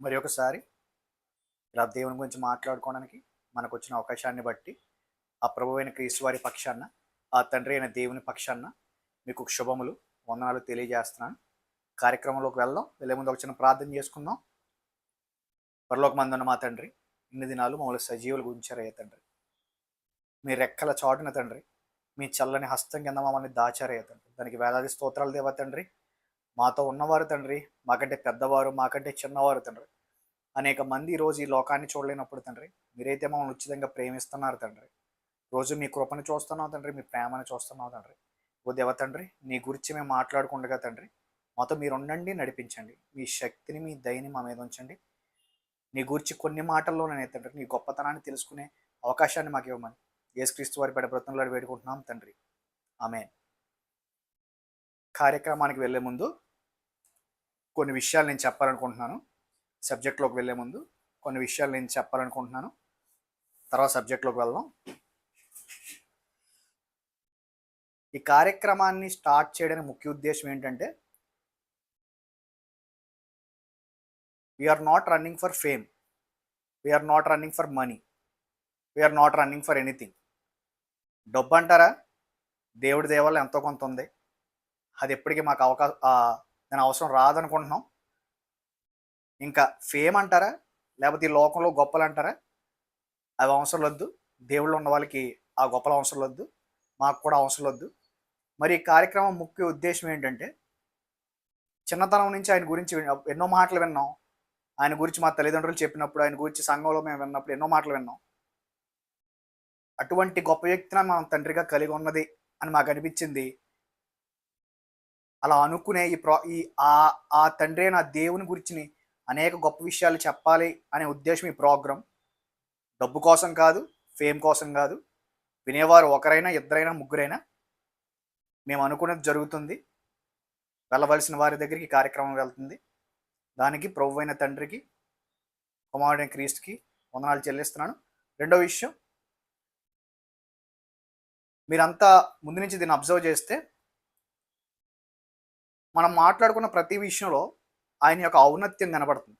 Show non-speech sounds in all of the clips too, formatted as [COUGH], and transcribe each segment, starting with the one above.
మరి ఒకసారి ఇలా దేవుని గురించి మాట్లాడుకోవడానికి మనకు వచ్చిన అవకాశాన్ని బట్టి ఆ ప్రభు అయిన క్రీస్తు వారి పక్షాన ఆ తండ్రి అయిన దేవుని పక్షాన మీకు శుభములు వందనాలు తెలియజేస్తున్నాను. కార్యక్రమంలోకి వెళ్దాం. వెళ్ళే ముందు ఒక చిన్న ప్రార్థన చేసుకుందాం. పరలోక మందున్న మా తండ్రి ఇన్ని దినాలు మమ్మల్ని సజీవులు గురించారయ్య తండ్రి. మీ రెక్కల చాటున తండ్రి మీ చల్లని హస్తం కింద మమ్మల్ని దాచారయ్యా తండ్రి. దానికి వేలాది స్తోత్రాలు దేవా తండ్రి. మాతో ఉన్నవారు తండ్రి మాకంటే పెద్దవారు మాకంటే చిన్నవారు తండ్రి. అనేక మంది ఈరోజు ఈ లోకాన్ని చూడలేనప్పుడు తండ్రి మీరైతే మమ్మల్ని ఉచితంగా ప్రేమిస్తున్నారు తండ్రి. రోజు మీ కృపను చూస్తున్నావు తండ్రి మీ ప్రేమను చూస్తున్నావు తండ్రి. ఓ దేవ తండ్రి నీ గురించి మేము మాట్లాడుకుండగా తండ్రి మాతో మీరు ఉండండి నడిపించండి. మీ శక్తిని మీ దయని మా మీద ఉంచండి. నీ గురించి కొన్ని మాటల్లోనే తండ్రి నీ గొప్పతనాన్ని తెలుసుకునే అవకాశాన్ని మాకు ఇవ్వమని. యేసుక్రీస్తు వారి పెద్ద బ్రతంలో వేడుకుంటున్నాం తండ్రి. ఆమె కార్యక్రమానికి వెళ్ళే ముందు కొన్ని విషయాలు నేను చెప్పాలనుకుంటున్నాను. సబ్జెక్ట్లోకి వెళ్ళే ముందు కొన్ని విషయాలు నేను చెప్పాలనుకుంటున్నాను. తర్వాత సబ్జెక్ట్లోకి వెళ్దాం. ఈ కార్యక్రమాన్ని స్టార్ట్ చేయడానికి ముఖ్య ఉద్దేశం ఏంటంటే we're not running for fame we're not running for money we're not running for anything డబ్బు అంటారా? దేవుడి దేవాలయం ఎంతో కొంత ఉంది. అది ఎప్పటికీ మాకు అవకాశం దాని అవసరం రాదనుకుంటున్నాం. ఇంకా ఫేమ్ అంటారా? లేకపోతే ఈ లోకంలో గొప్పలు అంటారా? అవి అవసరం వద్దు దేవుళ్ళు ఉన్న వాళ్ళకి ఆ గొప్పలు అవసరం వద్దు మాకు కూడా అవసరం వద్దు మరి ఈ కార్యక్రమం ముఖ్య ఉద్దేశం ఏంటంటే చిన్నతనం నుంచి ఆయన గురించి ఎన్నో మాటలు విన్నాం. ఆయన గురించి మా తల్లిదండ్రులు చెప్పినప్పుడు ఆయన గురించి సంఘంలో మేము విన్నప్పుడు ఎన్నో మాటలు విన్నాం. అటువంటి గొప్ప వ్యక్తిని మనం తండ్రిగా కలిగి ఉన్నది అని మాకు అనిపించింది. అలా అనుకునే ఈ ప్రో ఈ ఆ ఆ తండ్రి అయిన ఆ దేవుని గురించి అనేక గొప్ప విషయాలు చెప్పాలి అనే ఉద్దేశం ఈ ప్రోగ్రాం. డబ్బు కోసం కాదు ఫేమ్ కోసం కాదు. వినేవారు ఒకరైనా ఇద్దరైనా ముగ్గురైనా మేము అనుకున్నది జరుగుతుంది. వెళ్ళవలసిన వారి దగ్గరికి కార్యక్రమం వెళ్తుంది. దానికి ప్రభు అయిన తండ్రికి కుమారుడైన క్రీస్తుకి వందనాలు చెల్లిస్తున్నాను. రెండో విషయం మీరంతా ముందు నుంచి దీన్ని అబ్జర్వ్ చేస్తే మనం మాట్లాడుకున్న ప్రతి విషయంలో ఆయన యొక్క ఔన్నత్యం కనబడుతుంది.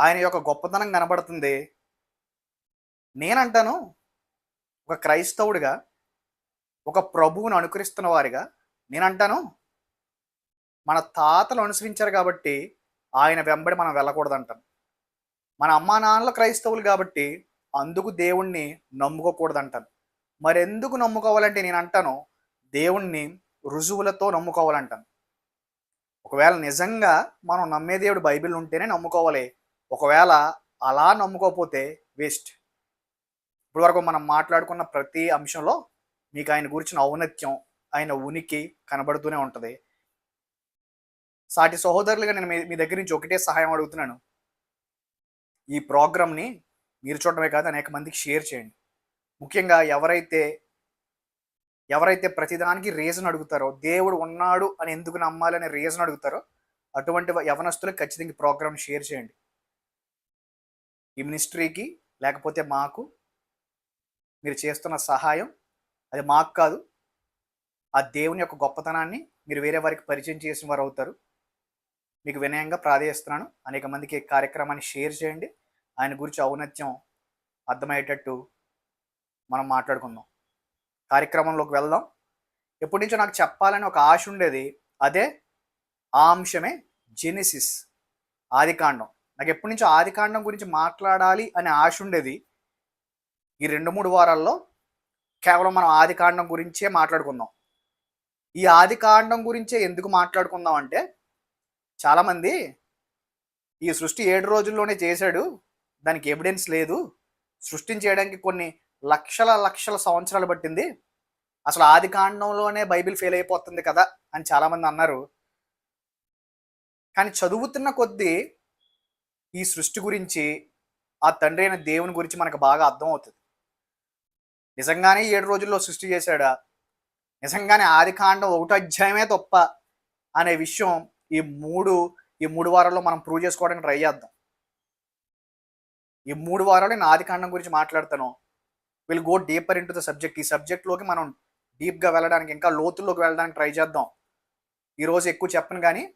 ఆయన యొక్క గొప్పతనం కనబడుతుంది. నేనంటాను ఒక క్రైస్తవుడిగా ఒక ప్రభువును అనుకరిస్తున్న వారిగా నేనంటాను మన తాతలు అనుసరించారు కాబట్టి ఆయన వెంబడి మనం వెళ్ళకూడదు అంటాను మన అమ్మా నాన్నల క్రైస్తవులు కాబట్టి అందుకు దేవుణ్ణి నమ్ముకోకూడదు అంటాను మరెందుకు నమ్ముకోవాలంటే నేను అంటాను దేవుణ్ణి రుజువులతో నమ్ముకోవాలంటాను. ఒకవేళ నిజంగా మనం నమ్మే దేవుడు బైబిల్ ఉంటేనే నమ్ముకోవాలి. ఒకవేళ అలా నమ్ముకోకపోతే వేస్ట్. ఇప్పటివరకు వరకు మనం మాట్లాడుకున్న ప్రతి అంశంలో మీకు ఆయన గురించిన ఔన్నత్యం ఆయన ఉనికి కనబడుతూనే ఉంటుంది. సాటి సహోదరులుగా నేను మీ- మీ దగ్గర నుంచి ఒకటే సహాయం అడుగుతున్నాను. ఈ ప్రోగ్రామ్ని మీరు చూడటమే కాదు అనేక మందికి షేర్ చేయండి. ముఖ్యంగా ఎవరైతే ఎవరైతే ప్రతిదానికి రీజన్ అడుగుతారో దేవుడు ఉన్నాడు అని ఎందుకు నమ్మాలని రీజన్ అడుగుతారో అటువంటి యవనస్తులకు ఖచ్చితంగా ప్రోగ్రామ్ షేర్ చేయండి. ఈ మినిస్ట్రీకి లేకపోతే మాకు మీరు చేస్తున్న సహాయం అది మాకు కాదు. ఆ దేవుని యొక్క గొప్పతనాన్ని మీరు వేరే వారికి పరిచయం చేసిన వారు అవుతారు. మీకు వినయంగా ప్రార్థిస్తున్నాను. అనేక మందికి కార్యక్రమాన్ని షేర్ చేయండి. ఆయన గురించి ఔన్నత్యం అర్థమయ్యేటట్టు మనం మాట్లాడుకుందాం. కార్యక్రమంలోకి వెళ్దాం. ఎప్పటి నుంచో నాకు చెప్పాలని ఒక ఆశ ఉండేది. అదే ఆ అంశమే జెనిసిస్ ఆదికాండం నాకు ఎప్పటి నుంచో ఆదికాండం గురించి మాట్లాడాలి అనే ఆశ ఉండేది. ఈ రెండు మూడు వారాల్లో కేవలం మనం ఆదికాండం గురించే మాట్లాడుకుందాం. ఈ ఆదికాండం గురించే ఎందుకు మాట్లాడుకుందాం అంటే చాలామంది ఈ సృష్టి ఏడు రోజుల్లోనే చేశాడు. దానికి ఎవిడెన్స్ లేదు. సృష్టించేయడానికి కొన్ని లక్షల లక్షల సంవత్సరాలు పట్టింది. అసలు ఆది కాండంలోనే బైబిల్ ఫెయిల్ అయిపోతుంది కదా అని చాలామంది అన్నారు. కానీ చదువుతున్న కొద్దీ ఈ సృష్టి గురించి ఆ తండ్రి అయిన దేవుని గురించి మనకు బాగా అర్థం అవుతుంది నిజంగానే ఏడు రోజుల్లో సృష్టి చేశాడా? నిజంగానే ఆది కాండం ఒకటో అధ్యాయమే తప్ప అనే విషయం ఈ మూడు ఈ మూడు వారాల్లో మనం ప్రూవ్ చేసుకోవడానికి ట్రై చేద్దాం. ఈ మూడు వారాలు నేను ఆది కాండం గురించి మాట్లాడతాను. Will go deeper into the subject ఈ సబ్జెక్ట్లోకి మనం డీప్గా వెళ్ళడానికి ఇంకా లోతుల్లోకి వెళ్ళడానికి ట్రై చేద్దాం. ఈరోజు ఎక్కువ చెప్పను కానీ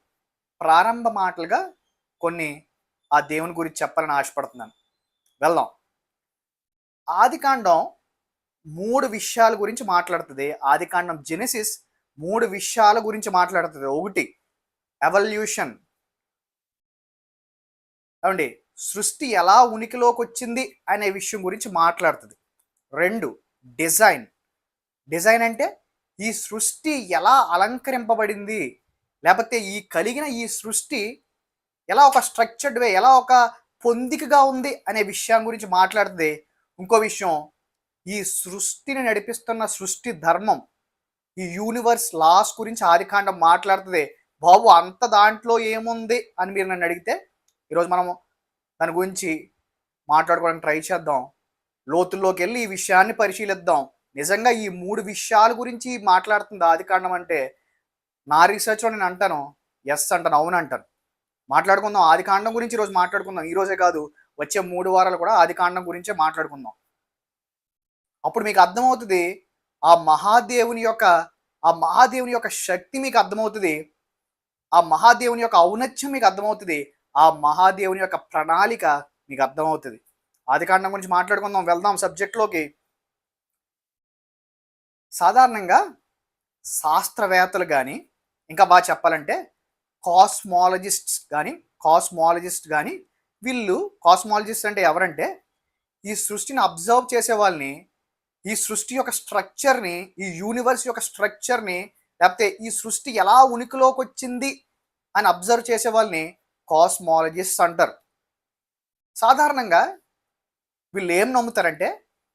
ప్రారంభ మాటలుగా కొన్ని ఆ దేవుని గురించి చెప్పాలని ఆశపడుతున్నాను. వెళ్దాం. ఆదికాండం మూడు విషయాల గురించి మాట్లాడుతుంది. ఆదికాండం జెనెసిస్ మూడు విషయాల గురించి మాట్లాడుతుంది. ఒకటి ఎవల్యూషన్ ఏమండి? సృష్టి ఎలా ఉనికిలోకి వచ్చింది అనే విషయం గురించి మాట్లాడుతుంది. రెండు డిజైన్. డిజైన్ అంటే ఈ సృష్టి ఎలా అలంకరింపబడింది? లేకపోతే ఈ కలిగిన ఈ సృష్టి ఎలా ఒక స్ట్రక్చర్డ్ వే ఎలా ఒక పొందికగా ఉంది అనే విషయం గురించి మాట్లాడుతుంది ఇంకో విషయం ఈ సృష్టిని నడిపిస్తున్న సృష్టి ధర్మం ఈ యూనివర్స్ లాస్ గురించి ఆదికాండం మాట్లాడుతుంది బాబు అంత దాంట్లో ఏముంది అని మీరు నన్ను అడిగితే ఈరోజు మనము దాని గురించి మాట్లాడుకోవడానికి ట్రై చేద్దాం. లోతుల్లోకి వెళ్ళి ఈ విషయాన్ని పరిశీలిద్దాం. నిజంగా ఈ మూడు విషయాల గురించి మాట్లాడుతుంది? ఆదికాండం అంటే నా రీసెర్చ్లో నేను అంటాను ఎస్ అంటాను అవును అంటాను. మాట్లాడుకుందాం. ఆదికాండం గురించి ఈరోజు మాట్లాడుకుందాం. ఈరోజే కాదు వచ్చే మూడు వారాలు కూడా ఆదికాండం గురించే మాట్లాడుకుందాం. అప్పుడు మీకు అర్థమవుతుంది ఆ మహాదేవుని యొక్క ఆ మహాదేవుని యొక్క శక్తి మీకు అర్థమవుతుంది ఆ మహాదేవుని యొక్క ఔన్నత్యం మీకు అర్థమవుతుంది ఆ మహాదేవుని యొక్క ప్రణాళిక మీకు అర్థమవుతుంది. ఆదికాండం గురించి మాట్లాడుకుందాం వెళ్దాం సబ్జెక్ట్లోకి సాధారణంగా శాస్త్రవేత్తలు కానీ ఇంకా బాగా చెప్పాలంటే కాస్మాలజిస్ట్స్ కానీ కాస్మాలజిస్ట్ కానీ వీళ్ళు కాస్మాలజిస్ట్ అంటే ఎవరంటే ఈ సృష్టిని అబ్జర్వ్ చేసే వాళ్ళని ఈ సృష్టి యొక్క స్ట్రక్చర్ని ఈ యూనివర్స్ యొక్క స్ట్రక్చర్ని లేకపోతే ఈ సృష్టి ఎలా ఉనికిలోకి వచ్చింది అని అబ్జర్వ్ చేసే వాళ్ళని కాస్మాలజిస్ట్ అంటారు. సాధారణంగా వీళ్ళు ఏం నమ్ముతారంటే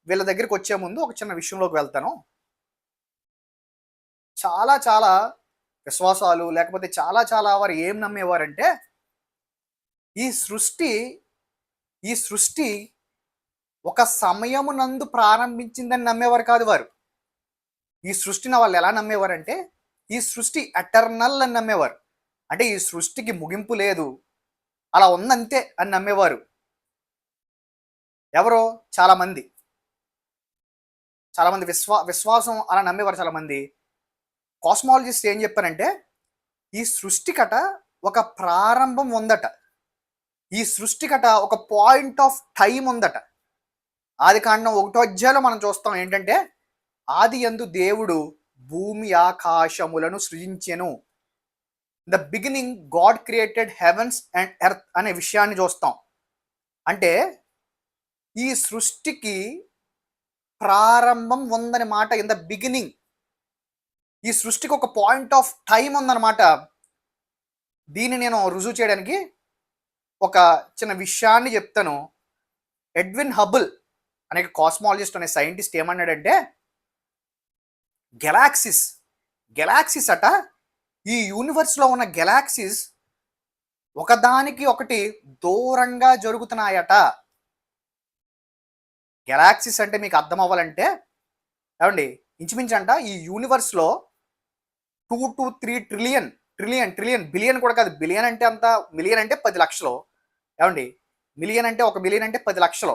వీళ్ళ దగ్గరికి వచ్చే ముందు ఒక చిన్న విషయంలోకి వెళ్తాను. చాలా చాలా విశ్వాసాలు లేకపోతే చాలా చాలా వారు ఏం నమ్మేవారంటే ఈ సృష్టి ఈ సృష్టి ఒక సమయమునందు ప్రారంభించిందని నమ్మేవారు కాదు వారు. ఈ సృష్టిని వాళ్ళు ఎలా నమ్మేవారంటే ఈ సృష్టి ఎటర్నల్ అని నమ్మేవారు. అంటే ఈ సృష్టికి ముగింపు లేదు. అలా ఉందంతే అని నమ్మేవారు. ఎవరో చాలామంది. చాలామంది విశ్వా విశ్వాసం అలా నమ్మేవారు చాలామంది. కాస్మాలజిస్ట్ ఏం చెప్పారంటే ఈ సృష్టికట ఒక ప్రారంభం ఉందట. ఈ సృష్టికట ఒక పాయింట్ ఆఫ్ టైం ఉందట. ఆది కాండం ఒకటో అధ్యాయంలో మనం చూస్తాం ఏంటంటే ఆది ఎందు దేవుడు భూమి ఆకాశములను సృజించెను. The beginning God created heavens and earth అనే విషయాన్ని చూస్తాం. అంటే ఈ సృష్టికి ప్రారంభం ఉందని మాట ఇన్ ద బిగినింగ్ ఈ సృష్టికి ఒక పాయింట్ ఆఫ్ టైం ఉందన్నమాట. దీన్ని నేను రుజువు చేయడానికి ఒక చిన్న విషయాన్ని చెప్తాను. ఎడ్విన్ హబుల్ అనే కాస్మాలజిస్ట్ అనే సైంటిస్ట్ ఏమన్నాడంటే గెలాక్సిస్ గెలాక్సిస్ అట ఈ యూనివర్స్లో ఉన్న గెలాక్సిస్ ఒకదానికి ఒకటి దూరంగా జరుగుతున్నాయట. గెలాక్సీస్ అంటే మీకు అర్థం అవ్వాలంటే ఏమండి? ఇంచుమించు అంట ఈ యూనివర్స్లో two to three trillion trillion trillion billion కూడా కాదు. బిలియన్ అంటే అంత మిలియన్ అంటే పది లక్షలు. ఏమండి? మిలియన్ అంటే ఒక మిలియన్ అంటే పది లక్షలు.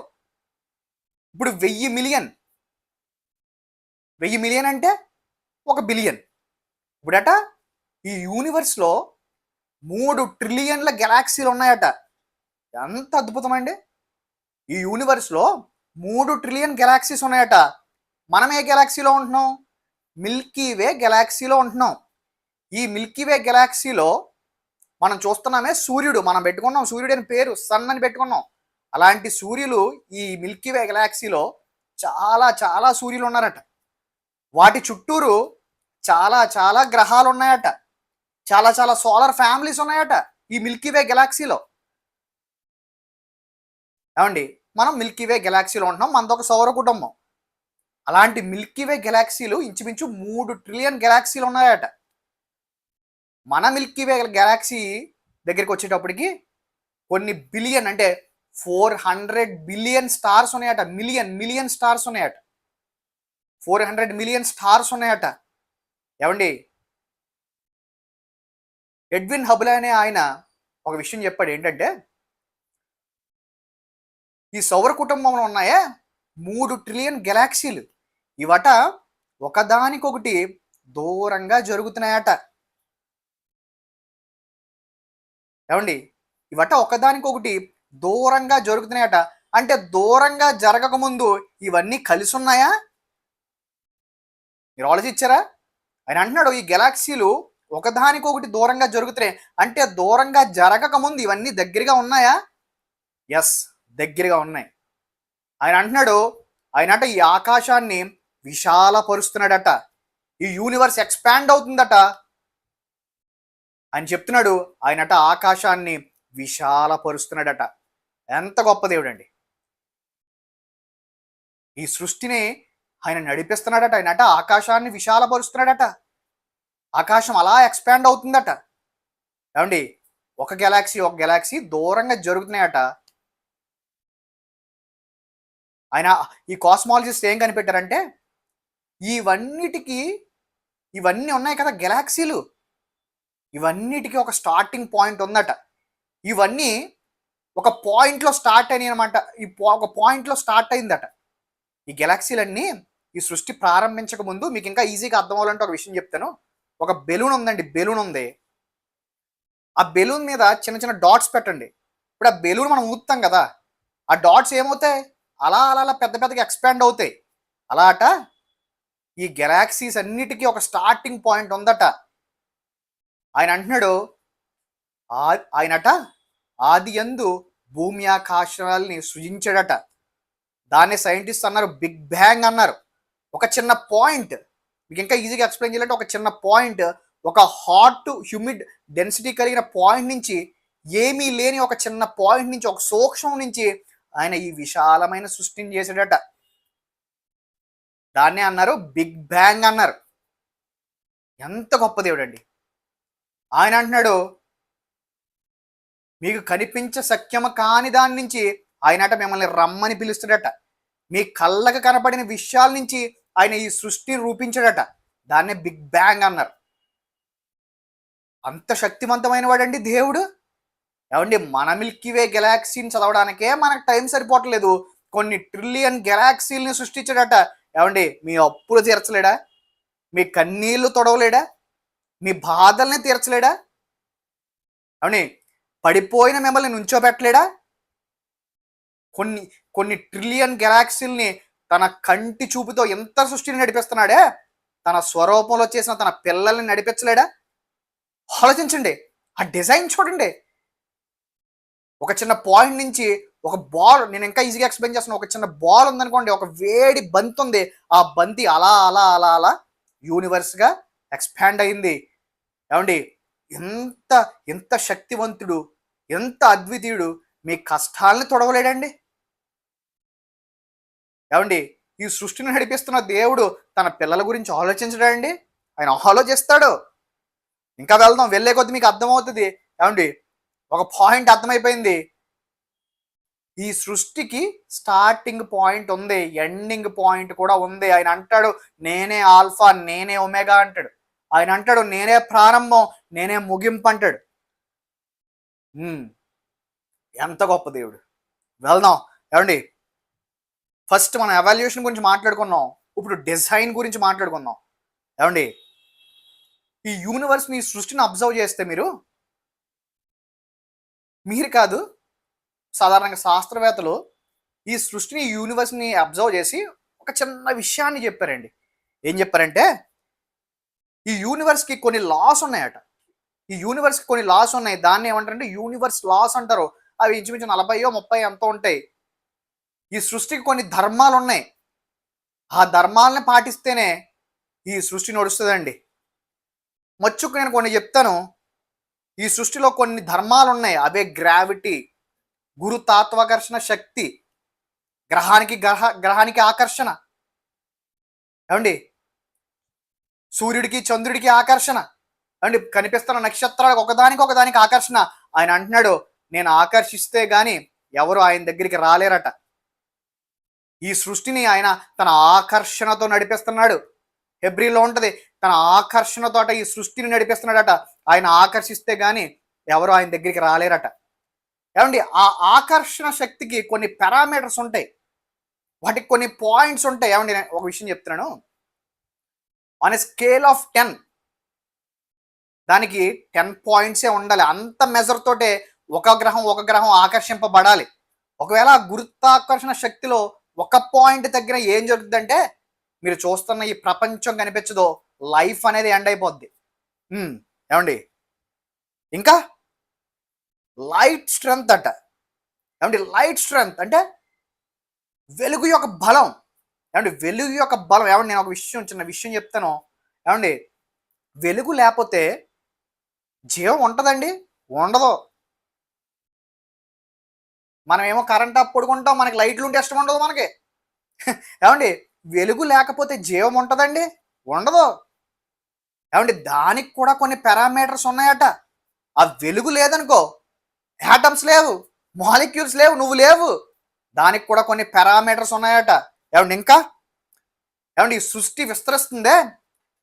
ఇప్పుడు వెయ్యి మిలియన్ వెయ్యి మిలియన్ అంటే ఒక బిలియన్ ఇప్పుడట ఈ యూనివర్స్లో మూడు ట్రిలియన్ల గెలాక్సీలు ఉన్నాయట. ఎంత అద్భుతమండి ఈ యూనివర్స్లో మూడు ట్రిలియన్ గెలాక్సీస్ ఉన్నాయట. మనం ఏ గెలాక్సీలో ఉంటున్నాం. మిల్కీ వే గెలాక్సీలో ఉంటున్నాం. ఈ మిల్కీ వే గెలాక్సీలో మనం చూస్తున్నామే సూర్యుడు. మనం పెట్టుకున్నాం సూర్యుడు అని పేరు సన్ అని పెట్టుకున్నాం. అలాంటి సూర్యులు ఈ మిల్కీ వే గెలాక్సీలో చాలా చాలా సూర్యులు ఉన్నారట. వాటి చుట్టూరు చాలా చాలా గ్రహాలు ఉన్నాయట. చాలా చాలా సోలార్ ఫ్యామిలీస్ ఉన్నాయట ఈ మిల్కీ వే గెలాక్సీలో ఏమండి? మనం మిల్కీ వే గెలాక్సీలో ఉంటున్నాం. మనదొక సౌర కుటుంబం. అలాంటి మిల్కీ వే గెలాక్సీలు ఇంచుమించు మూడు ట్రిలియన్ గెలాక్సీలు ఉన్నాయట. మన మిల్కీ వే గెలాక్సీ దగ్గరికి వచ్చేటప్పటికి కొన్ని బిలియన్ అంటే ఫోర్ హండ్రెడ్ బిలియన్ స్టార్స్ ఉన్నాయట. మిలియన్ మిలియన్ స్టార్స్ ఉన్నాయట. ఫోర్ హండ్రెడ్ మిలియన్ స్టార్స్ ఉన్నాయట. ఏమండి? ఎడ్విన్ హబుల్ అనే ఆయన ఒక విషయం చెప్పాడు. ఏంటంటే ఈ సౌర కుటుంబంలో ఉన్నాయే మూడు ట్రిలియన్ గెలాక్సీలు ఇవట ఒకదానికొకటి దూరంగా జరుగుతున్నాయట. ఏమండి? ఇవట ఒకదానికొకటి దూరంగా జరుగుతున్నాయట. అంటే దూరంగా జరగక ముందు ఇవన్నీ కలిసి ఉన్నాయా మీరు ఆలోచించారా? ఆయన అంటున్నాడు ఈ గెలాక్సీలు ఒకదానికొకటి దూరంగా జరుగుతున్నాయి. అంటే దూరంగా జరగకముందు ఇవన్నీ దగ్గరగా ఉన్నాయా? ఎస్ దగ్గరగా ఉన్నాయి. ఆయన అంటున్నాడు ఆయన అంటే ఈ ఆకాశాన్ని విశాలపరుస్తున్నాడట. ఈ యూనివర్స్ ఎక్స్పాండ్ అవుతుందట. ఆయన చెప్తున్నాడు ఆయనట ఆకాశాన్ని విశాలపరుస్తున్నాడట. ఎంత గొప్ప దేవుడండి. ఈ సృష్టిని ఆయన నడిపిస్తున్నాడట ఆయనట ఆకాశాన్ని విశాలపరుస్తున్నాడట. ఆకాశం అలా ఎక్స్పాండ్ అవుతుందట. ఏమండి ఒక గెలాక్సీ ఒక గెలాక్సీ దూరంగా జరుగుతున్నాయట. ఆయన ఈ కాస్మాలజిస్ట్ ఏం కనిపెట్టారంటే ఇవన్నిటికీ ఇవన్నీ ఉన్నాయి కదా గెలాక్సీలు. ఇవన్నిటికీ ఒక స్టార్టింగ్ పాయింట్ ఉందట. ఇవన్నీ ఒక పాయింట్లో స్టార్ట్ అయినాయి అనమాట ఈ ఒక పాయింట్లో స్టార్ట్ అయిందట. ఈ గెలాక్సీలన్నీ ఈ సృష్టి ప్రారంభించక ముందు మీకు ఇంకా ఈజీగా అర్థం అవ్వాలంటే ఒక విషయం చెప్తాను. ఒక బెలూన్ ఉందండి బెలూన్ ఉంది. ఆ బెలూన్ మీద చిన్న చిన్న డాట్స్ పెట్టండి. ఇప్పుడు ఆ బెలూన్ మనం ఊతాం కదా. ఆ డాట్స్ ఏమవుతాయి? అలా అలా అలా పెద్ద పెద్దగా ఎక్స్పాండ్ అవుతాయి. అలా అట ఈ గెలాక్సీస్ అన్నిటికీ ఒక స్టార్టింగ్ పాయింట్ ఉందట. ఆయన అంటున్నాడు ఆ- ఆయనట ఆది ఎందు భూమి ఆకాశాలని సృజించాడట. దాన్ని సైంటిస్ట్ అన్నారు బిగ్ బ్యాంగ్ అన్నారు. ఒక చిన్న పాయింట్ మీకు ఇంకా ఈజీగా ఎక్స్ప్లెయిన్ చేయాలంటే ఒక చిన్న పాయింట్ ఒక హాట్ హ్యూమిడ్ డెన్సిటీ కలిగిన పాయింట్ నుంచి ఏమీ లేని ఒక చిన్న పాయింట్ నుంచి ఒక సూక్ష్మం నుంచి ఆయన ఈ విశాలమైన సృష్టిని చేసాడట దాన్నే అన్నారు బిగ్ బ్యాంగ్ అన్నారు. ఎంత గొప్ప దేవుడు అండి ఆయన అంటున్నాడు మీకు కనిపించ సఖ్యమ కాని దాని నుంచి ఆయనట మిమ్మల్ని రమ్మని పిలుస్తాడట. మీ కళ్ళకు కనపడిన విషయాల నుంచి ఆయన ఈ సృష్టిని రూపించాడట. దాన్నే బిగ్ బ్యాంగ్ అన్నారు. అంత శక్తివంతమైన వాడండి దేవుడు. ఏమండి మన మిల్కీ వే గెలాక్సీని చదవడానికే మనకు టైం సరిపోవట్లేదు. కొన్ని ట్రిలియన్ గెలాక్సీల్ని సృష్టించాడట. ఏమండి మీ అప్పులు తీర్చలేడా? మీ కన్నీళ్ళు తొడవలేడా? మీ బాధల్ని తీర్చలేడా? అవుని పడిపోయిన మిమ్మల్ని నుంచోబెట్టలేడా? కొన్ని కొన్ని ట్రిలియన్ గెలాక్సీల్ని తన కంటి చూపుతో ఎంత సృష్టిని నడిపిస్తున్నాడే? తన స్వరూపంలో చేసిన తన పిల్లల్ని నడిపించలేడా? ఆలోచించండి. ఆ డిజైన్ చూడండి. ఒక చిన్న పాయింట్ నుంచి ఒక బాల్ నేను ఇంకా ఈజీగా ఎక్స్ప్లెయిన్ చేస్తున్నాను ఒక చిన్న బాల్ ఉందనుకోండి ఒక వేడి బంతి ఉంది. ఆ బంతి అలా అలా అలా అలా యూనివర్స్గా ఎక్స్పాండ్ అయింది. ఏమండి? ఎంత ఎంత శక్తివంతుడు ఎంత అద్వితీయుడు మీ కష్టాలని తొడవలేడండి. ఏమండి? ఈ సృష్టిని నడిపిస్తున్న దేవుడు తన పిల్లల గురించి ఆలోచించడండి ఆయన ఆలోచిస్తాడు. ఇంకా వెళ్దాం. వెళ్ళే కొద్ది మీకు అర్థమవుతుంది. ఏమండి? ఒక పాయింట్ అర్థమైపోయింది. ఈ సృష్టికి స్టార్టింగ్ పాయింట్ ఉంది. ఎండింగ్ పాయింట్ కూడా ఉంది. ఆయన అంటాడు నేనే ఆల్ఫా నేనే ఒమేగా అంటాడు. ఆయన అంటాడు నేనే ప్రారంభం నేనే ముగింపు అంటాడు. ఎంత గొప్ప దేవుడు. వెళ్దాం. ఏమండి? ఫస్ట్ మనం ఎవాల్యుయేషన్ గురించి మాట్లాడుకున్నాం. ఇప్పుడు డిజైన్ గురించి మాట్లాడుకుందాం. ఏమండి? ఈ యూనివర్స్ని సృష్టిని అబ్జర్వ్ చేస్తే మీరు మీరు కాదు సాధారణంగా శాస్త్రవేత్తలు ఈ సృష్టిని యూనివర్స్ని అబ్జర్వ్ చేసి ఒక చిన్న విషయాన్ని చెప్పారండి. ఏం చెప్పారంటే ఈ యూనివర్స్కి కొన్ని లాస్ ఉన్నాయట. ఈ యూనివర్స్కి కొన్ని లాస్ ఉన్నాయి. దాన్ని ఏమంటారంటే యూనివర్స్ లాస్ అంటారు. అవి ఇంచుమించు నలభైయో ముప్పై ఎంతో ఉంటాయి. ఈ సృష్టికి కొన్ని ధర్మాలు ఉన్నాయి. ఆ ధర్మాలని పాటిస్తేనే ఈ సృష్టి నడుస్తుందండి. మచ్చుకు నేను కొన్ని చెప్తాను. ఈ సృష్టిలో కొన్ని ధర్మాలు ఉన్నాయి అవే గ్రావిటీ గురుతాత్వాకర్షణ శక్తి గ్రహానికి గ్రహ గ్రహానికి ఆకర్షణ. ఏమండి? సూర్యుడికి చంద్రుడికి ఆకర్షణ. అండి కనిపిస్తున్న నక్షత్రాలకు ఒకదానికి ఒకదానికి ఆకర్షణ. ఆయన అంటున్నాడు నేను ఆకర్షిస్తే గాని ఎవరు ఆయన దగ్గరికి రాలేరట. ఈ సృష్టిని ఆయన తన ఆకర్షణతో నడిపిస్తున్నాడు. హెబ్రిలో ఉంటుంది తన ఆకర్షణతో ఈ సృష్టిని నడిపిస్తున్నాడట. ఆయన ఆకర్షిస్తే కానీ ఎవరు ఆయన దగ్గరికి రాలేరట. ఏమండి? ఆ ఆకర్షణ శక్తికి కొన్ని పారామీటర్స్ ఉంటాయి. వాటికి కొన్ని పాయింట్స్ ఉంటాయి. ఏమండి? నేను ఒక విషయం చెప్తున్నాను. On a scale of ten దానికి టెన్ పాయింట్సే ఉండాలి. అంత మెజర్ తోటే ఒక గ్రహం ఒక గ్రహం ఆకర్షింపబడాలి. ఒకవేళ గురుత్వాకర్షణ శక్తిలో ఒక పాయింట్ తగ్గిన ఏం జరుగుతుందంటే మీరు చూస్తున్న ఈ ప్రపంచం కనిపించదో. లైఫ్ అనేది ఎండ్ అయిపోద్ది. ఏమండి? ఇంకా? లైట్ స్ట్రెంగ్త్ అట. ఏమండి? లైట్ స్ట్రెంగ్త్ అంటే వెలుగు యొక్క బలం. ఏమండి? వెలుగు యొక్క బలం. ఏమండి? నేను ఒక విషయం చిన్న విషయం చెప్తాను. ఏమండి? వెలుగు లేకపోతే జీవం ఉంటుందండి? ఉండదు. మనం ఏమో కరెంట్ అప్ పడుకుంటాం. మనకి లైట్లు ఉంటే ఇష్టం ఉండదు మనకి. [LAUGHS] ఏమండి? వెలుగు లేకపోతే జీవం ఉంటుందండి? ఉండదు. ఏమండి దానికి కూడా కొన్ని పారామీటర్స్ ఉన్నాయట. ఆ వెలుగు లేదనుకో యాటమ్స్ లేవు మాలిక్యూల్స్ లేవు నువ్వు లేవు. దానికి కూడా కొన్ని పారామీటర్స్ ఉన్నాయట. ఏమండి ఇంకా? ఏమండి ఈ సృష్టి విస్తరిస్తుందే?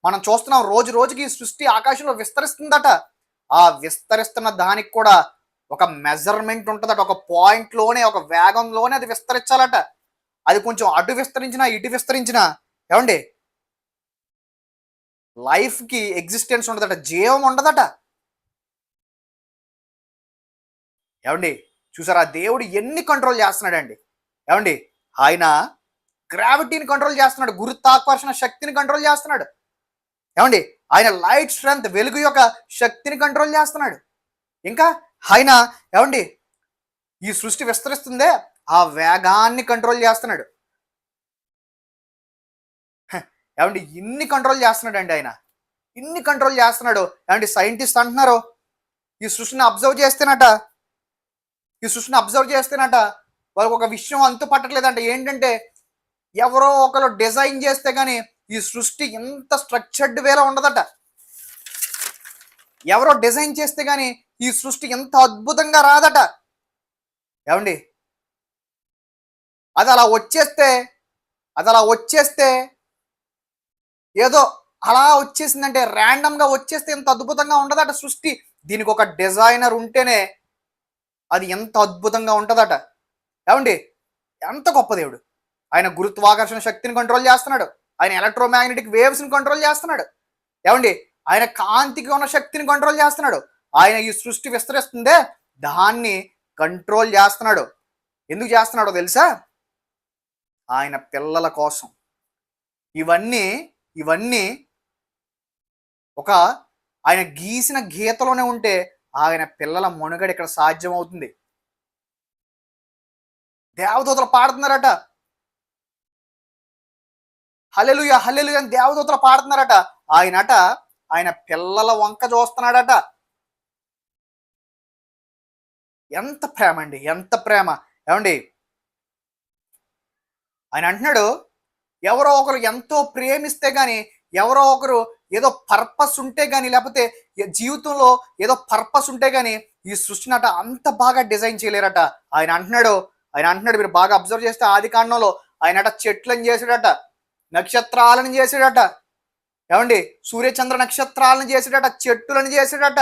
మనం చూస్తున్నాం రోజు రోజుకి ఈ సృష్టి ఆకాశంలో విస్తరిస్తుందట. ఆ విస్తరిస్తున్న దానికి కూడా ఒక మెజర్మెంట్ ఉంటుందట ఒక పాయింట్లోనే ఒక వేగంలోనే అది విస్తరించాలట. అది కొంచెం అటు విస్తరించినా ఇటు విస్తరించినా ఏమండి లైఫ్కి ఎగ్జిస్టెన్స్ ఉండదట జీవం ఉండదట. ఏమండి? చూసారా? దేవుడు ఎన్ని కంట్రోల్ చేస్తున్నాడండి? ఏమండి? ఆయన గ్రావిటీని కంట్రోల్ చేస్తున్నాడు గురుత్వాకర్షణ శక్తిని కంట్రోల్ చేస్తున్నాడు. ఏమండి? ఆయన లైట్ స్ట్రెంగ్త్ వెలుగు యొక్క శక్తిని కంట్రోల్ చేస్తున్నాడు. ఇంకా ఆయన ఏమండి? ఈ సృష్టి విస్తరిస్తుందే ఆ వేగాన్ని కంట్రోల్ చేస్తున్నాడు. ఏమంటే ఇన్ని కంట్రోల్ చేస్తున్నాడండి ఆయన. ఇన్ని కంట్రోల్ చేస్తున్నాడు. ఏమంటే సైంటిస్ట్ అంటున్నారు. ఈ సృష్టిని అబ్జర్వ్ చేస్తేనట. ఈ సృష్టిని అబ్జర్వ్ చేస్తేనట. వాళ్ళకి ఒక విషయం అంతు పట్టట్లేదంట ఏంటంటే ఎవరో ఒకరు డిజైన్ చేస్తే కానీ ఈ సృష్టి ఎంత స్ట్రక్చర్డ్ వేలా ఉండదట. ఎవరో డిజైన్ చేస్తే కానీ ఈ సృష్టి ఎంత అద్భుతంగా రాదట. ఏమండి అది అలా వచ్చేస్తే అది అలా వచ్చేస్తే ఏదో అలా వచ్చేసిందంటే ర్యాండమ్గా వచ్చేస్తే ఎంత అద్భుతంగా ఉండదట సృష్టి. దీనికి ఒక డిజైనర్ ఉంటేనే అది ఎంత అద్భుతంగా ఉంటుందట. ఏమండి? ఎంత గొప్ప దేవుడు. ఆయన గురుత్వాకర్షణ శక్తిని కంట్రోల్ చేస్తున్నాడు. ఆయన ఎలక్ట్రోమాగ్నెటిక్ వేవ్స్ని కంట్రోల్ చేస్తున్నాడు. ఏమండి? ఆయన కాంతికి ఉన్న శక్తిని కంట్రోల్ చేస్తున్నాడు. ఆయన ఈ సృష్టి విస్తరిస్తుందే దాన్ని కంట్రోల్ చేస్తున్నాడు. ఎందుకు చేస్తున్నాడో తెలుసా? ఆయన పిల్లల కోసం. ఇవన్నీ ఇవన్నీ ఒక ఆయన గీసిన గీతలోనే ఉంటే ఆయన పిల్లల మనుగడ ఇక్కడ సాధ్యం అవుతుంది దేవదూతలు పాడుతున్నారట. హలెలుయ హలెలుయ అని దేవదూతలు పాడుతున్నారట. ఆయనట ఆయన పిల్లల వంక చూస్తున్నాడట. ఎంత ప్రేమ అండి ఎంత ప్రేమ. ఏమండి? ఆయన అంటున్నాడు ఎవరో ఒకరు ఎంతో ప్రేమిస్తే కానీ ఎవరో ఒకరు ఏదో పర్పస్ ఉంటే కానీ లేకపోతే జీవితంలో ఏదో పర్పస్ ఉంటే కానీ ఈ సృష్టిని అట అంత బాగా డిజైన్ చేయలేరట. ఆయన అంటున్నాడు ఆయన అంటున్నాడు మీరు బాగా అబ్జర్వ్ చేస్తే ఆది కాండంలో ఆయన అట చెట్లను చేసాడట నక్షత్రాలను చేసాడట ఏమండి? సూర్యచంద్ర నక్షత్రాలను చేసాడట చెట్టులను చేసాడట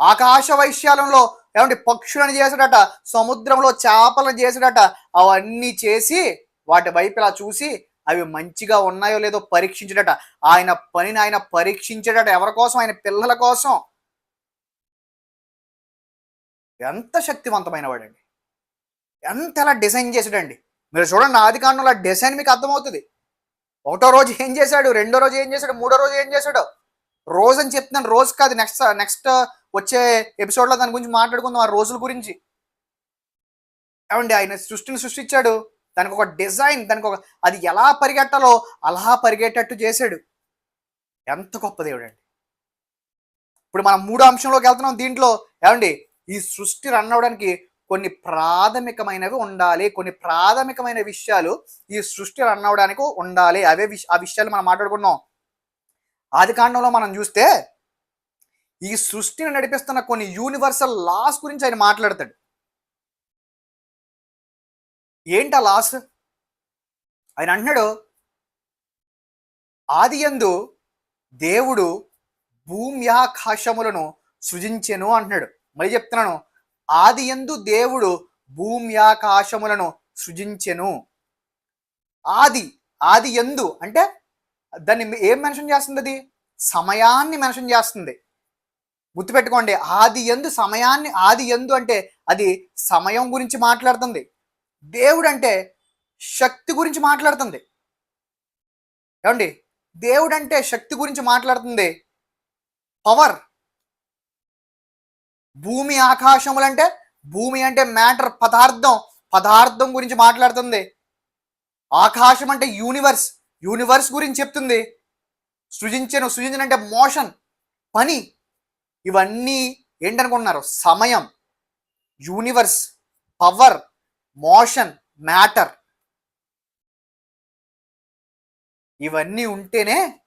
ఆకాశ వైశాలంలో ఏమండి? పక్షులను చేసాడట సముద్రంలో చేపలను చేసాడట అవన్నీ చేసి వాటి వైపు ఇలా చూసి అవి మంచిగా ఉన్నాయో లేదో పరీక్షించడట ఆయన పనిని ఆయన పరీక్షించడట ఎవరి కోసం? ఆయన పిల్లల కోసం. ఎంత శక్తివంతమైన వాడండి ఎంత అలా డిజైన్ చేసాడండి మీరు చూడండి ఆది కాండంలో డిజైన్ మీకు అర్థమవుతుంది. ఒకటో రోజు ఏం చేశాడు? రెండో రోజు ఏం చేశాడు? మూడో రోజు ఏం చేశాడు? రోజు అని చెప్తున్నాను రోజు కాదు. నెక్స్ట్ నెక్స్ట్ వచ్చే ఎపిసోడ్లో దాని గురించి మాట్లాడుకుందాం ఆ రోజుల గురించి. ఏమండి ఆయన సృష్టిని సృష్టించాడు. దానికి ఒక డిజైన్ దానికి ఒక అది ఎలా పరిగెట్టాలో అలా పరిగెట్టేట్టు చేశాడు. ఎంత గొప్ప దేవుడు అండి ఇప్పుడు మనం మూడో అంశంలోకి వెళ్తున్నాం. దీంట్లో ఏమండి? ఈ సృష్టి రన్ అవ్వడానికి కొన్ని ప్రాథమికమైనవి ఉండాలి. కొన్ని ప్రాథమికమైన విషయాలు ఈ సృష్టి రన్ అవ్వడానికి ఉండాలి. అవే విష ఆ విషయాలు మనం మాట్లాడుకున్నాం ఆది కాండంలో మనం చూస్తే ఈ సృష్టిని నడిపిస్తున్న కొన్ని యూనివర్సల్ లాస్ గురించి ఆయన మాట్లాడతాడు. ఏంట లాస్? ఆయన అంటున్నాడు ఆదియందు దేవుడు భూమ్యాకాశములను సృజించెను అంటున్నాడు. మళ్ళీ చెప్తున్నాను ఆదియందు దేవుడు భూమ్యాకాశములను సృజించెను. ఆది ఆది ఎందు అంటే దాన్ని ఏం మెన్షన్ చేస్తుంది అది? సమయాన్ని మెన్షన్ చేస్తుంది. గుర్తుపెట్టుకోండి ఆది ఎందు సమయాన్ని ఆది ఎందు అంటే అది సమయం గురించి మాట్లాడుతుంది. దేవుడు అంటే శక్తి గురించి మాట్లాడుతుంది. ఏమండి? దేవుడు అంటే శక్తి గురించి మాట్లాడుతుంది. పవర్ భూమి ఆకాశములు అంటే భూమి అంటే మ్యాటర్ పదార్థం. పదార్థం గురించి మాట్లాడుతుంది. ఆకాశం అంటే యూనివర్స్. యూనివర్స్ గురించి చెప్తుంది. సృజించను సృజించను అంటే మోషన్ పని. ఇవన్నీ ఏంటనుకుంటున్నారు? సమయం. యూనివర్స్. పవర్. Motion matter. ఇవన్నీ ఉంటేనే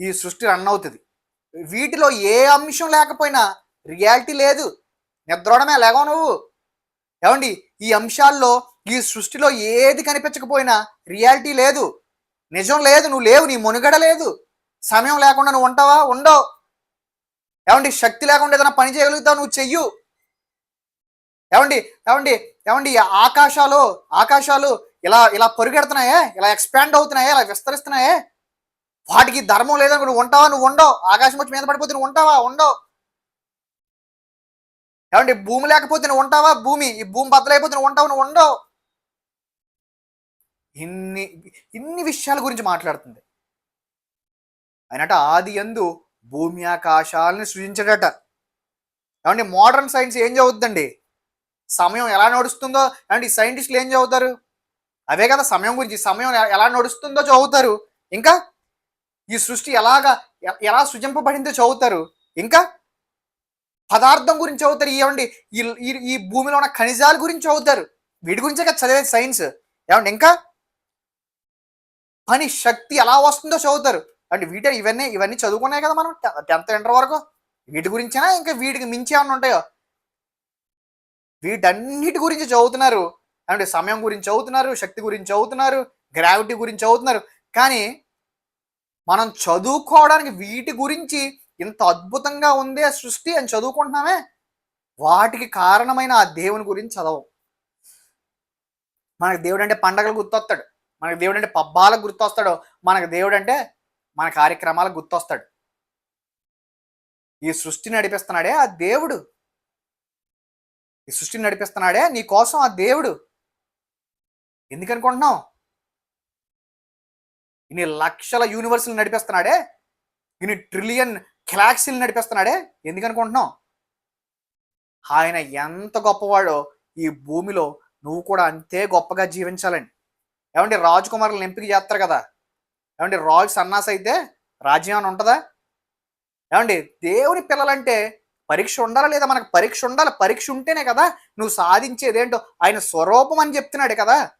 ఈ సృష్టి రన్ అవుతుంది. వీటిలో ఏ అంశం లేకపోయినా రియాలిటీ లేదు. నిద్రోడమే లేగో నువ్వు. ఏమండి ఈ అంశాల్లో ఈ సృష్టిలో ఏది కనిపించకపోయినా రియాలిటీ లేదు. నిజం లేదు నువ్వు లేవు నీ మునుగడ లేదు. సమయం లేకుండా నువ్వు ఉంటావా? ఉండవు. ఏమండి శక్తి లేకుండా ఏదైనా పని చేయగలుగుతావు? నువ్వు చెయ్యు. ఏమండి ఏమండి ఏమండి ఆకాశాలు ఆకాశాలు ఇలా ఇలా పరుగెడుతున్నాయే ఇలా ఎక్స్పాండ్ అవుతున్నాయే ఇలా విస్తరిస్తున్నాయే? వాటికి ధర్మం లేదని నువ్వు ఉంటావా? నువ్వు ఉండవు. ఆకాశం వచ్చి మీద పడిపోతే నువ్వు ఉంటావా? ఉండవు. ఏమండి భూమి లేకపోతే నువ్వు ఉంటావా? భూమి ఈ భూమి బద్దలైపోతే నువ్వు ఉంటావు? నువ్వు ఉండవు. ఇన్ని ఇన్ని విషయాల గురించి మాట్లాడుతుంది. అయినట ఆది ఎందు భూమి ఆకాశాలని సృజించడట. ఏమండి మోడర్న్ సైన్స్ ఏం చదువుతుందండి? సమయం ఎలా నడుస్తుందో ఏమండి సైంటిస్టులు ఏం చదువుతారు? అవే కదా సమయం గురించి. సమయం ఎలా నడుస్తుందో చదువుతారు. ఇంకా ఈ సృష్టి ఎలాగా ఎలా సృజింపబడిందో చదువుతారు. ఇంకా పదార్థం గురించి చదువుతారు. ఏమండి? ఈ ఈ- ఈ భూమిలో ఉన్న ఖనిజాల గురించి చదువుతారు. వీటి గురించే కదా చదివేది సైన్స్. ఏమండి? ఇంకా పని శక్తి ఎలా వస్తుందో చదువుతారు. అంటే వీటి ఇవన్నీ ఇవన్నీ చదువుకున్నాయి కదా మనం టెన్త్ ఇంటర్ వరకు. వీటి గురించేనా? ఇంకా వీటికి మించి ఏమన్నా ఉంటాయో? వీటన్నిటి గురించి చదువుతున్నారు. అంటే సమయం గురించి చదువుతున్నారు శక్తి గురించి చదువుతున్నారు గ్రావిటీ గురించి చదువుతున్నారు. కానీ మనం చదువుకోవడానికి వీటి గురించి ఇంత అద్భుతంగా ఉందే సృష్టి అని చదువుకుంటున్నామే? వాటికి కారణమైన ఆ దేవుని గురించి చదవం. మనకు దేవుడు అంటే పండగలు గుర్తొస్తాడు. మనకు దేవుడు అంటే పబ్బాలకు గుర్తొస్తాడు. మనకు దేవుడు అంటే మన కార్యక్రమాలకు గుర్తొస్తాడు. ఈ సృష్టి నడిపిస్తున్నాడే ఆ దేవుడు. ఈ సృష్టిని నడిపిస్తున్నాడే నీ కోసం ఆ దేవుడు. ఎందుకనుకుంటున్నావు? ఇన్ని లక్షల యూనివర్సులు నడిపిస్తున్నాడే ఇన్ని ట్రిలియన్ క్లాక్సీలు నడిపిస్తున్నాడే ఎందుకనుకుంటున్నావు? ఆయన ఎంత గొప్పవాడో ఈ భూమిలో నువ్వు కూడా అంతే గొప్పగా జీవించాలని. ఏమంటే రాజకుమారులను ఎంపిక చేస్తారు కదా. ఏమంటే రాజు సన్నాస్ అయితే రాజ్యం అని ఉంటుందా? ఏమండి దేవుని పిల్లలంటే పరీక్ష ఉండాలా లేదా? మనకు పరీక్ష ఉండాలి? పరీక్ష ఉంటేనే కదా నువ్వు సాధించేదేంటో ఆయన స్వరూపం అని చెప్తున్నాడు కదా.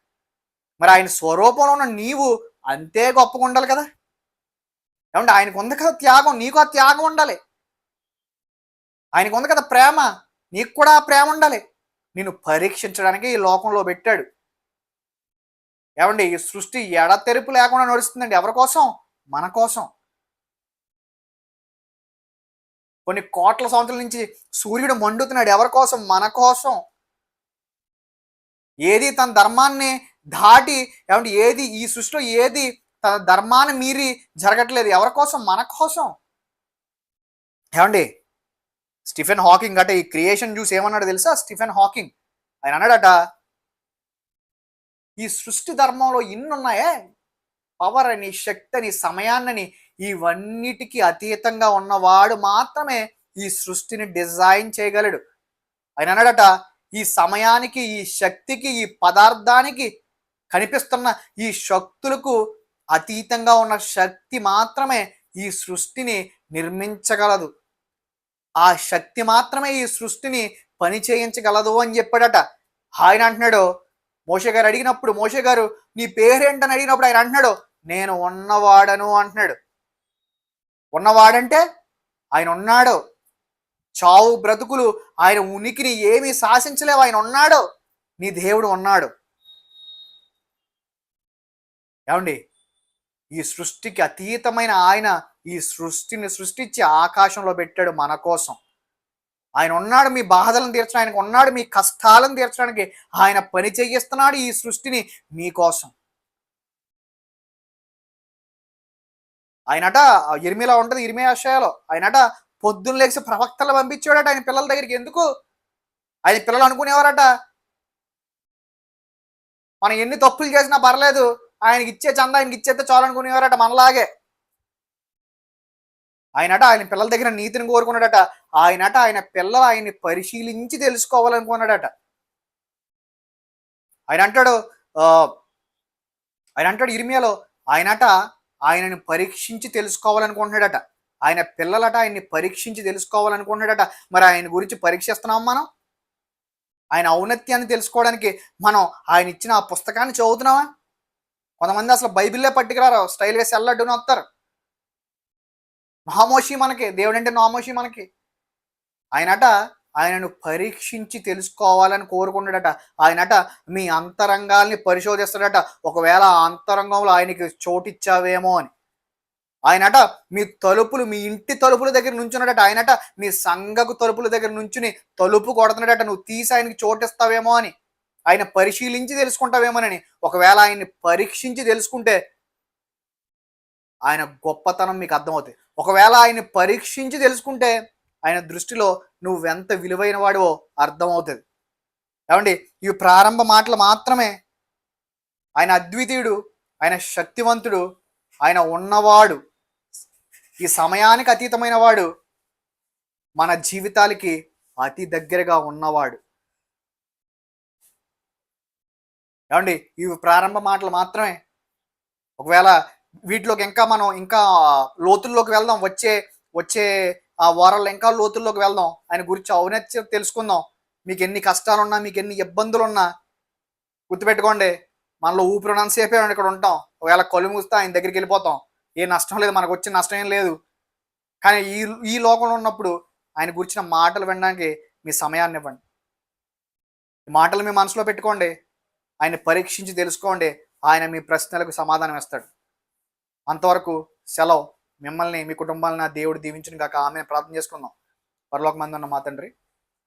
మరి ఆయన స్వరూపంలో ఉన్న నీవు అంతే గొప్పగా ఉండాలి కదా. ఏమంటే ఆయనకు ఉంది కదా త్యాగం. నీకు ఆ త్యాగం ఉండాలి. ఆయనకు ఉంది కదా ప్రేమ. నీకు కూడా ఆ ప్రేమ ఉండాలి. నిన్ను పరీక్షించడానికి ఈ లోకంలో పెట్టాడు. ఏమండి? ఈ సృష్టి ఎడతెరుపు లేకుండా నడుస్తుందండి. ఎవరి కోసం? మన కోసం. కొన్ని కోట్ల సంవత్సరాల నుంచి సూర్యుడు మండుతున్నాడు. ఎవరి కోసం? మన కోసం. ఏది తన ధర్మాన్ని దాటి ఏమంటే ఏది ఈ సృష్టిలో ఏది తన ధర్మాన్ని మీరి జరగట్లేదు ఎవరి కోసం? మన కోసం. ఏమండి? స్టిఫెన్ హాకింగ్ అంటే ఈ క్రియేషన్ చూసి ఏమన్నాడు తెలుసా? Stephen Hawking. ఆయన అన్నాడట ఈ సృష్టి ధర్మంలో ఇన్ని ఉన్నాయే పవర్ అని శక్తి అని సమయాన్నని ఇవన్నిటికీ అతీతంగా ఉన్నవాడు మాత్రమే ఈ సృష్టిని డిజైన్ చేయగలడు. ఆయన అన్నాడట ఈ సమయానికి ఈ శక్తికి ఈ పదార్థానికి కనిపిస్తున్న ఈ శక్తులకు అతీతంగా ఉన్న శక్తి మాత్రమే ఈ సృష్టిని నిర్మించగలదు. ఆ శక్తి మాత్రమే ఈ సృష్టిని పని చేయించగలదు అని చెప్పాడట. ఆయన అంటున్నాడు మోషే గారు అడిగినప్పుడు మోషే గారు నీ పేరేంటని అడిగినప్పుడు ఆయన అంటున్నాడు నేను ఉన్నవాడను అంటున్నాడు. ఉన్నవాడంటే ఆయన ఉన్నాడు. చావు బ్రతుకులు ఆయన ఉనికిని ఏమీ శాసించలేవు. ఆయన ఉన్నాడు. నీ దేవుడు ఉన్నాడు. ఏమండి? ఈ సృష్టికి అతీతమైన ఆయన ఈ సృష్టిని సృష్టించి ఆకాశంలో పెట్టాడు మన కోసం. ఆయన ఉన్నాడు. మీ బాధలను తీర్చడానికి ఉన్నాడు. మీ కష్టాలను తీర్చడానికి ఆయన పని చేయిస్తున్నాడు ఈ సృష్టిని మీకోసం ఆయనట ఇరిమిలా ఉంటుంది ఇరిమే ఆశయాలో ఆయనట పొద్దున్న లేచి ప్రవక్తలు పంపించాడట ఆయన పిల్లల దగ్గరికి. ఎందుకు? ఆయన పిల్లలు అనుకునేవారట మనం ఎన్ని తప్పులు చేసినా పర్లేదు ఆయనకి ఇచ్చే చంద ఆయనకి ఇచ్చేస్తే చాలు అనుకునేవారట మనలాగే. ఆయనట ఆయన పిల్లల దగ్గర నీతిని కోరుకున్నాడట. ఆయనట ఆయన పిల్లలు ఆయన్ని పరిశీలించి తెలుసుకోవాలనుకున్నాడట. ఆయన అంటాడు ఆయన అంటాడు ఇరిమియాలో ఆయనట ఆయనని పరీక్షించి తెలుసుకోవాలనుకుంటున్నాడట. ఆయన పిల్లలట ఆయన్ని పరీక్షించి తెలుసుకోవాలనుకుంటున్నాడట. మరి ఆయన గురించి పరీక్షిస్తున్నాం మనం? ఆయన ఔన్నత్యాన్ని తెలుసుకోవడానికి మనం ఆయన ఇచ్చిన ఆ పుస్తకాన్ని చదువుతున్నావా కొంతమంది అసలు బైబిల్లే పట్టుకురారు. స్టైల్గా సెల్లడ్డుని వస్తారు నామోషి మనకి దేవుడంటే నామోషి మనకి. ఆయనట ఆయనను పరీక్షించి తెలుసుకోవాలని కోరుకున్నాడట. ఆయనట మీ అంతరంగాల్ని పరిశోధిస్తాడట. ఒకవేళ ఆ అంతరంగంలో ఆయనకి చోటిచ్చావేమో అని. ఆయనట మీ తలుపులు మీ ఇంటి తలుపుల దగ్గర నుంచున్నాడట. ఆయనట మీ సంఘకు తలుపుల దగ్గర నుంచుని తలుపు కొడుతున్నాడట. నువ్వు తీసి ఆయనకి చోటిస్తావేమో అని. ఆయన పరిశీలించి తెలుసుకుంటావేమోనని ఒకవేళ ఆయన్ని పరీక్షించి తెలుసుకుంటే ఆయన గొప్పతనం మీకు అర్థమవుతుంది ఒకవేళ ఆయన్ని పరీక్షించి తెలుసుకుంటే ఆయన దృష్టిలో నువ్వెంత విలువైన వాడివో అర్థమవుతుంది. ఏమండి? ఇవి ప్రారంభ మాటలు మాత్రమే ఆయన అద్వితీయుడు ఆయన శక్తివంతుడు ఆయన ఉన్నవాడు ఈ సమయానికి అతీతమైన వాడు మన జీవితాలకి అతి దగ్గరగా ఉన్నవాడు. ఏమండి? ఇవి ప్రారంభ మాటలు మాత్రమే. ఒకవేళ వీటిలోకి ఇంకా మనం ఇంకా లోతుల్లోకి వెళ్దాం వచ్చే వచ్చే ఆ వారాల్లో ఇంకా లోతుల్లోకి వెళ్దాం. ఆయన గురించి ఔన్నత్యం తెలుసుకుందాం. మీకు ఎన్ని కష్టాలు ఉన్నా మీకు ఎన్ని ఇబ్బందులు ఉన్నా గుర్తుపెట్టుకోండి. మనలో ఊపిరి ఉన్నంతసేపే ఇక్కడ ఉంటాం. ఒకవేళ కళ్ళు మూస్తే ఆయన దగ్గరికి వెళ్ళిపోతాం. ఏ నష్టం లేదు మనకు వచ్చే నష్టం ఏం లేదు. కానీ ఈ ఈ లోకంలో ఉన్నప్పుడు ఆయన గురించిన మాటలు వినడానికి మీ సమయాన్ని ఇవ్వండి. ఈ మాటలు మీ మనసులో పెట్టుకోండి. ఆయన పరీక్షించి తెలుసుకోండి. ఆయన మీ ప్రశ్నలకు సమాధానం ఇస్తాడు. అంతవరకు సెలవు. మిమ్మల్ని మీ కుటుంబాలను ఆ దేవుడు దీవించును కాక ఆమె ప్రార్థన చేసుకుందాం. పరలోక మంది ఉన్న మా తండ్రి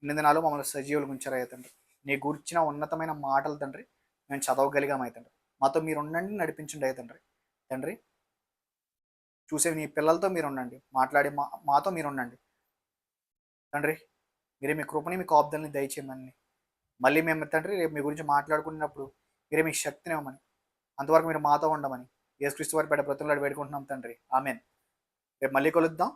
ఇన్ని దినాలు మమ్మల్ని సజీవులు ఉంచారయ్య తండ్రి. నీ గురించిన ఉన్నతమైన మాటలు తండ్రి మేము చదవగలిగాం తండ్రి. మాతో మీరు ఉండండి నడిపించండి అయ్యా తండ్రి. తండ్రి చూసే నీ పిల్లలతో మీరు ఉండండి మాట్లాడే మా మాతో మీరు ఉండండి తండ్రి మీరే మీ కృపని మీ కాపుదల్ని దయచేయమని. మళ్ళీ మేము తండ్రి రేపు మీ గురించి మాట్లాడుకున్నప్పుడు మీరే మీ శక్తిని ఇవ్వమని. అంతవరకు మీరు మాతో ఉండమని. యేసుక్రీస్తు వారి పెద్ద బ్రతులాడి వేడుకుంటున్నాం తండ్రి. ఆమెన్. రేపు మళ్ళీ కలుద్దాం.